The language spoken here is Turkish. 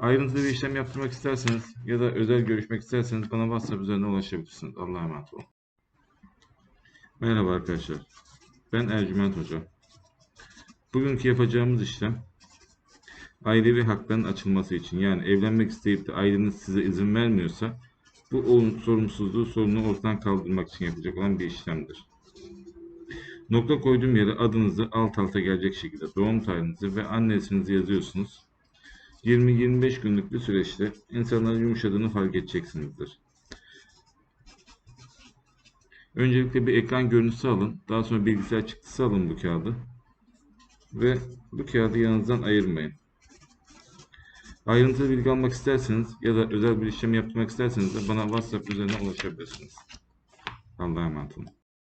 Ayrıntılı bir işlem yaptırmak isterseniz ya da özel görüşmek isterseniz bana WhatsApp üzerinden ulaşabilirsiniz. Allah'a emanet olun. Merhaba arkadaşlar. Ben Ercüment Hoca. Bugünkü yapacağımız işlem ailevi hakların açılması için yani evlenmek isteyip de aileniz size izin vermiyorsa bu sorumsuzluğu sorunu ortadan kaldırmak için yapacak olan bir işlemdir. Nokta koyduğum yere adınızı alt alta gelecek şekilde doğum tarihinizi ve anne isminizi yazıyorsunuz. 20-25 günlük bir süreçte insanların yumuşadığını fark edeceksinizdir. Öncelikle bir ekran görüntüsü alın. Daha sonra bilgisayar çıktısı alın bu kağıdı. Ve bu kağıdı yanınızdan ayırmayın. Ayrıntılı bilgi almak isterseniz ya da özel bir işlem yaptırmak isterseniz de bana WhatsApp üzerinden ulaşabilirsiniz. Allah'a emanet olun.